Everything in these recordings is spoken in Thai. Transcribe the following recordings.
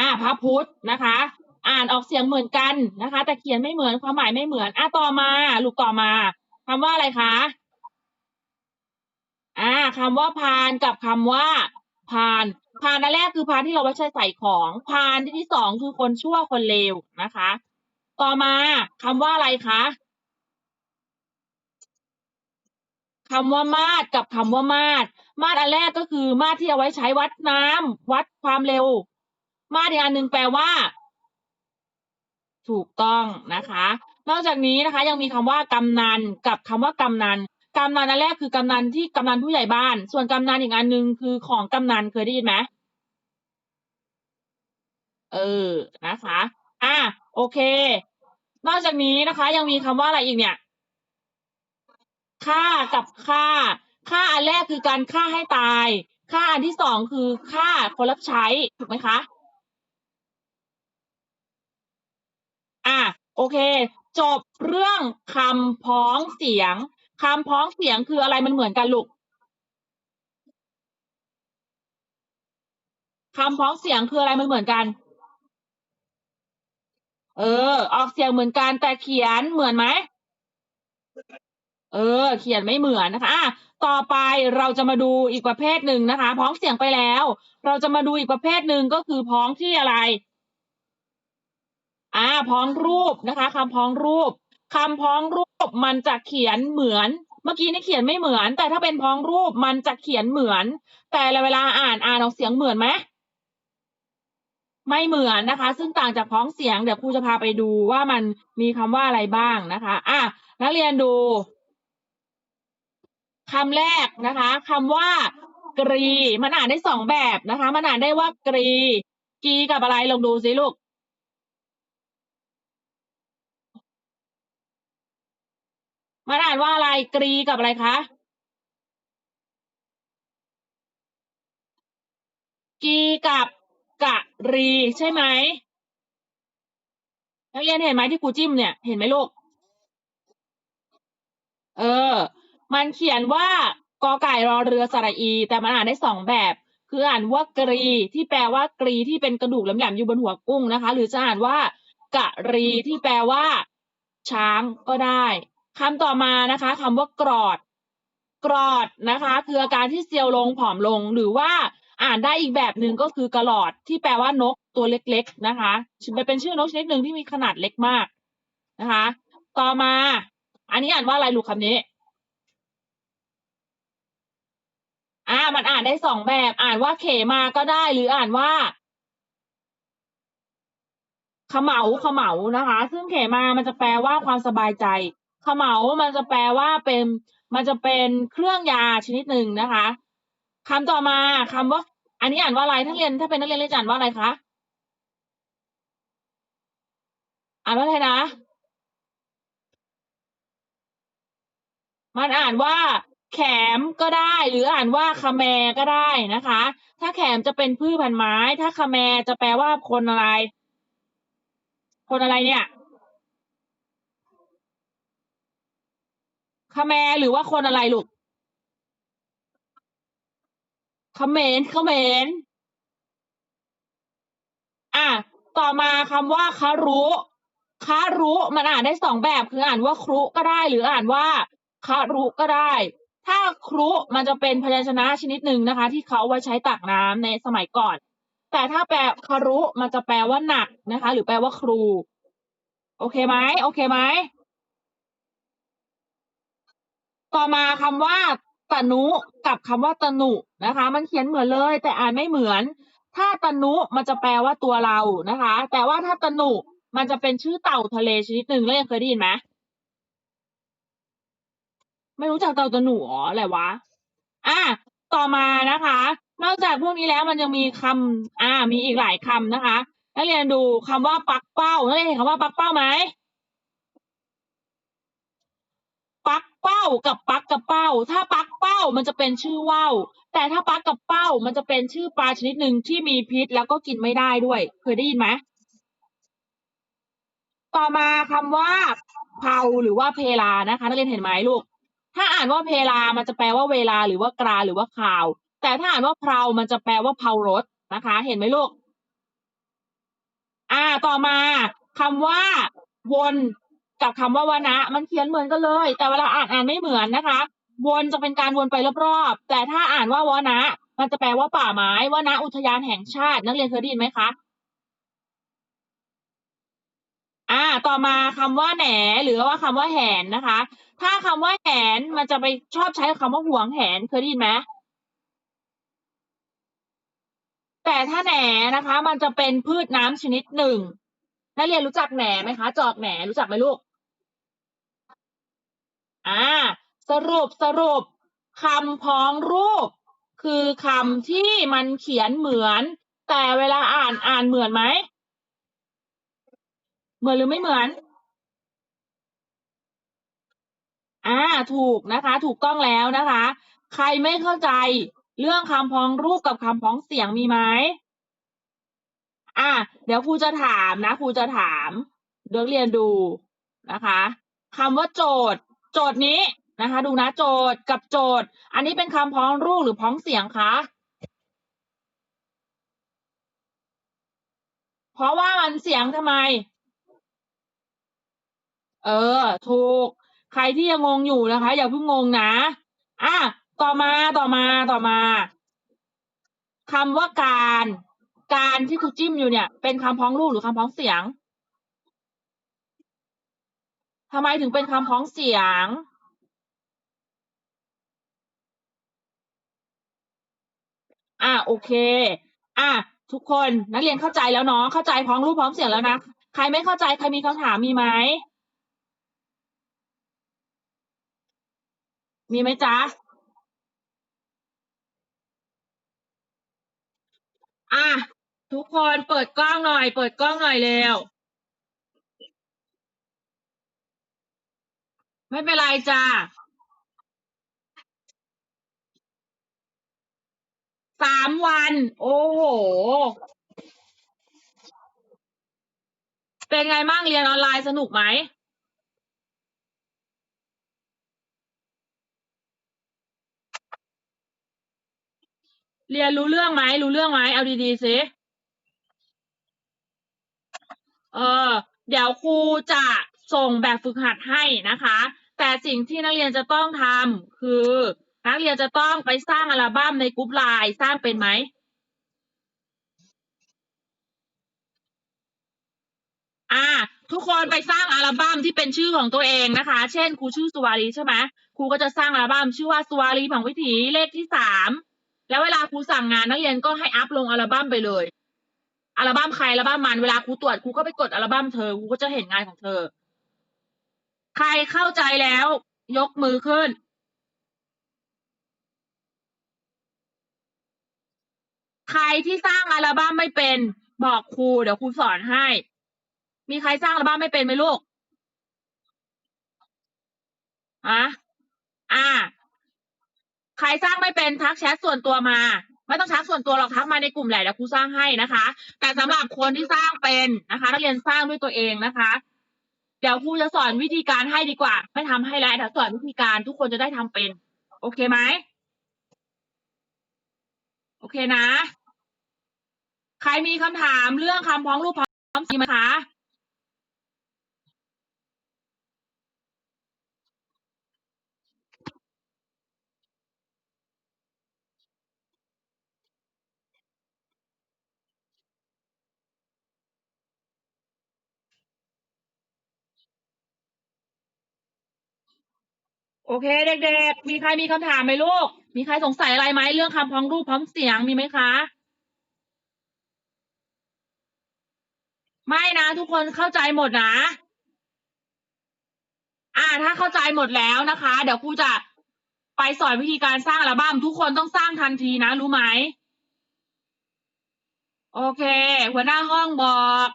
อ่าพระพุทธนะคะ อ่านออกเสียงเหมือนกันนะคะ แต่เขียนไม่เหมือนความหมายไม่เหมือน อะต่อมาลูกต่อมาคำว่าอะไรคะอ่าคำว่าพานกับคำว่าพานพานอันแรกคือพานที่เราไว้ใช้ใส่ของพานที่ที่สองคือคนชั่วคนเลวนะคะ ต่อมาคำว่าอะไรคะคำว่ามาดกับคำว่ามาดมาดอันแรกก็คือมาดที่เอาไว้ใช้วัดน้ำวัดความเร็ว มาดอีกอันหนึ่งแปลว่า ถูกต้องนะคะ นอกจากนี้นะคะ ยังมีคำว่ากำนันกับคำว่ากำนันกำนันอันแรกคือกำนันที่กำนันผู้ใหญ่บ้าน ส่วนกำนันอีกอันหนึ่งคือของกำนันเคยได้ยินไหมเออนะคะ อะโอเค นอกจากนี้นะคะ ยังมีคำว่าอะไรอีกเนี่ยฆ่ากับฆ่าฆ่าอันแรกคือการฆ่าให้ตายฆ่าอันที่สองคือฆ่าคนรับใช้ถูกไหมคะ อะโอเค จบเรื่องคำพ้องเสียงคำพ้องเสียงคืออะไรมันเหมือนกันลูกคำพ้องเสียงคืออะไรมันเหมือนกัน เออ ออกเสียงเหมือนกันแต่เขียนเหมือนไหมเออ เขียนไม่เหมือนนะคะอะต่อไปเราจะมาดูอีกประเภทหนึ่งนะคะ พ้องเสียงไปแล้ว เราจะมาดูอีกประเภทหนึ่งก็คือพ้องที่อะไร อ่าพ้องรูปนะคะคำพ้องรูปคำพ้องรูปมันจะเขียนเหมือน เมื่อกี้นี่เขียนไม่เหมือน แต่ถ้าเป็นพ้องรูปมันจะเขียนเหมือน แต่เวลาอ่านอ่านออกเสียงเหมือนไหมไม่เหมือนนะคะ ซึ่งต่างจากพ้องเสียงเดี๋ยวครูจะพาไปดูว่ามันมีคำว่าอะไรบ้างนะคะอะนักเรียนดูคำแรกนะคะคำว่ากรี มันอ่านได้สองแบบนะคะ มันอ่านได้ว่ากรี กีกับอะไรลองดูสิลูก มันอ่านว่าอะไรกรีกับอะไรคะกีกับกะรีใช่ไหมนักเรียนเห็นไหมที่ครูจิ้มเนี่ยเห็นไหมลูก เออ มันเขียนว่ากอไก่รอเรือสระอี แต่มันอ่านได้สองแบบ คืออ่านว่ากรีที่แปลว่ากรีที่เป็นกระดูกแหลมๆอยู่บนหัวกุ้งนะคะ หรือจะอ่านว่ากะรีที่แปลว่า ช้างก็ได้ คำต่อมานะคะคำว่ากรอด กรอดนะคะ คืออาการที่เซียวลงผอมลงหรือว่าอ่านได้อีกแบบหนึ่งก็คือกระหลอดที่แปลว่านกตัวเล็กๆนะคะเป็นชื่อนกชนิดหนึ่งที่มีขนาดเล็กมากนะคะ ต่อมา อันนี้อ่านว่าอะไรลูกคำนี้อ่ามันอ่านได้สองแบบ อ่านว่าเขมาก็ได้ หรืออ่านว่าขมเหาขมเหานะคะ ซึ่งเขมามันจะแปลว่าความสบายใจ ขมเหามันจะแปลว่าเป็นมันจะเป็นเครื่องยาชนิดหนึ่งนะคะคำต่อมาคำว่า อันนี้อ่านว่าอะไรถ้าเรียนถ้าเป็นนักเรียนเรียนอ่านว่าอะไรคะอ่านว่าอะไรนะ มันอ่านว่า แขมก็ได้ หรืออ่านว่าคาแมก็ได้นะคะ ถ้าแขมจะเป็นพืชพันไม้ ถ้าคาแมจะแปลว่าคนอะไร คนอะไรเนี่ยคา แมหรือว่าคนอะไรลูกคอมเมนต์คอมเมนต์อะต่อมาคำว่าคารุคารุมันอ่านได้สองแบบคืออ่านว่าครุก็ได้ หรืออ่านว่าคารุก็ได้ ถ้าครุมันจะเป็นพยัญชนะชนิดหนึ่งนะคะ ที่เขาไว้ใช้ตักน้ำในสมัยก่อน แต่ถ้าแปลคารุมันจะแปลว่าหนักนะคะ หรือแปลว่าครู โอเคไหมโอเคไหม ต่อมาคำว่าตนุกับคำว่าตนุนะคะ มันเขียนเหมือนเลย แต่อ่านไม่เหมือน ถ้าตนุมันจะแปลว่าตัวเรานะคะ แต่ว่าถ้าตนุมันจะเป็นชื่อเต่าทะเลชนิดหนึ่งแล้วยังเคยได้ยินไหมไม่รู้จักเต่าตนุอ๋ออะไรวะอะต่อมานะคะ นอกจากพวกนี้แล้วมันยังมีคำอ่ามีอีกหลายคำนะคะนักเรียนดูคำว่าปักเป้านักเรียนเห็นคำว่าปักเป้าไหมปัก เป้ากับปักกับเป้า ถ้าปักเป้ามันจะเป็นชื่อว่าวแต่ถ้าปักกับเป้ามันจะเป็นชื่อปลาชนิดหนึ่งที่มีพิษแล้วก็กินไม่ได้ด้วย เคยได้ยินไหมต่อมาคำว่าเพาหรือว่าเพลานะคะ นักเรียนเห็นไหมลูก ถ้าอ่านว่าเพลามันจะแปลว่าเวลาหรือว่ากราหรือว่าข่าว แต่ถ้าอ่านว่าเพลามันจะแปลว่าเพารถนะคะ เห็นไหมลูก อ่า ต่อมาคำว่า วน กับคำว่าวนะ มันเขียนเหมือนกันเลย แต่เวลาอ่านอ่านไม่เหมือนนะคะ วนจะเป็นการวนไปรอบๆ แต่ถ้าอ่านว่าวนะ มันจะแปลว่าป่าไม้วนะอุทยานแห่งชาติ นักเรียนเคยได้ยินไหมคะอ่า ต่อมาคำว่าแหนหรือว่าคำว่าแหนนะคะ ถ้าคำว่าแหนมันจะไปชอบใช้คำว่าห่วงแหนเคยได้ยินไหมแต่ถ้าแหนนะคะ มันจะเป็นพืชน้ำชนิดหนึ่งนักเรียนรู้จักแหนไหมคะ จอกแหนรู้จักไหมลูก อ่าสรุปสรุปคำพ้องรูป คือคำที่มันเขียนเหมือน แต่เวลาอ่านอ่านเหมือนไหม เหมือนหรือไม่เหมือน อ่าถูกนะคะ ถูกต้องแล้วนะคะ ใครไม่เข้าใจเรื่องคำพ้องรูปกับคำพ้องเสียงมีไหมอะเดี๋ยวครูจะถามนะครูจะถามเด็กเรียนดูนะคะคำว่าโจทย์ โจทย์นี้นะคะ ดูนะโจทย์กับโจทย์ อันนี้เป็นคำพ้องรูปหรือพ้องเสียงคะเพราะว่ามันเสียงทำไม เออ ถูก ใครที่ยังงงอยู่นะคะ อย่าเพิ่งงงนะ อะ ต่อมาต่อมาต่อมาคำว่าการ การที่ครูจิ้มอยู่เนี่ย เป็นคำพ้องรูปหรือคำพ้องเสียง ทำไมถึงเป็นคำพ้องเสียงอะโอเค อะทุกคนนักเรียนเข้าใจแล้วเนาะเข้าใจพ้องรูปพ้องเสียงแล้วนะใครไม่เข้าใจใครมีคำถามมีไหมมีไหมจ๊ะอะทุกคนเปิดกล้องหน่อย เปิดกล้องหน่อยเร็ว ไม่เป็นไรจ้าสามวัน โอ้โห เป็นไงบ้างเรียนออนไลน์สนุกไหม เรียนรู้เรื่องไหม รู้เรื่องไหม เอาดีๆสิ เออ เดี๋ยวครูจะส่งแบบฝึกหัดให้นะคะ แต่สิ่งที่นักเรียนจะต้องทำคือ นักเรียนจะต้องไปสร้างอัลบั้มในกรุ๊ปไลน์สร้างเป็นไหมอ่าทุกคนไปสร้างอัลบั้มที่เป็นชื่อของตัวเองนะคะ เช่นครูชื่อสุวารีใช่ไหมครูก็จะสร้างอัลบั้มชื่อว่าสุวารีผังวิถีเลขที่สามแล้วเวลาครูสั่งงานนักเรียนก็ให้อัพลงอัลบั้มไปเลย อัลบั้มใครอัลบั้มมันเวลาครูตรวจครูก็ไปกดอัลบั้มเธอครูก็จะเห็นงานของเธอ ใครเข้าใจแล้ว ยกมือขึ้น ใครที่สร้างอัลบั้มไม่เป็น บอกครูเดี๋ยวครูสอนให้ มีใครสร้างอัลบั้มไม่เป็นไหมลูกอะอ่า ใครสร้างไม่เป็นทักแชทส่วนตัวมา ไม่ต้องทักส่วนตัวหรอกทักมาในกลุ่มแหละเดี๋ยวครูสร้างให้นะคะ แต่สำหรับคนที่สร้างเป็นนะคะนักเรียนสร้างด้วยตัวเองนะคะ เดี๋ยวครูจะสอนวิธีการให้ดีกว่า ไม่ทำให้แล้วเดี๋ยวสอนวิธีการทุกคนจะได้ทำเป็น โอเคไหมโอเคนะ ใครมีคำถามเรื่องคำพ้องรูปพ้อมสีไหมคะ โอเค เด็ก ๆ มีใครมีคำถามไหมลูก มีใครสงสัยอะไรไหมเรื่องคำพ้องรูปพ้องเสียงมีไหมคะ ไม่นะ ทุกคนเข้าใจหมดนะ อ่า ถ้าเข้าใจหมดแล้วนะคะ เดี๋ยวครูจะไปสอนวิธีการสร้างอัลบั้มทุกคนต้องสร้างทันทีนะ รู้ไหม โอเค หัวหน้าห้องบอก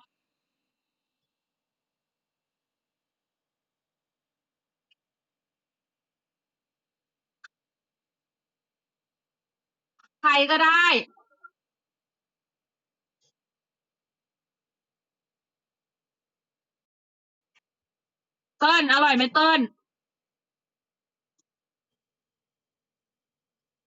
ก็ได้ เติ้ลอร่อยไหมเติ้ล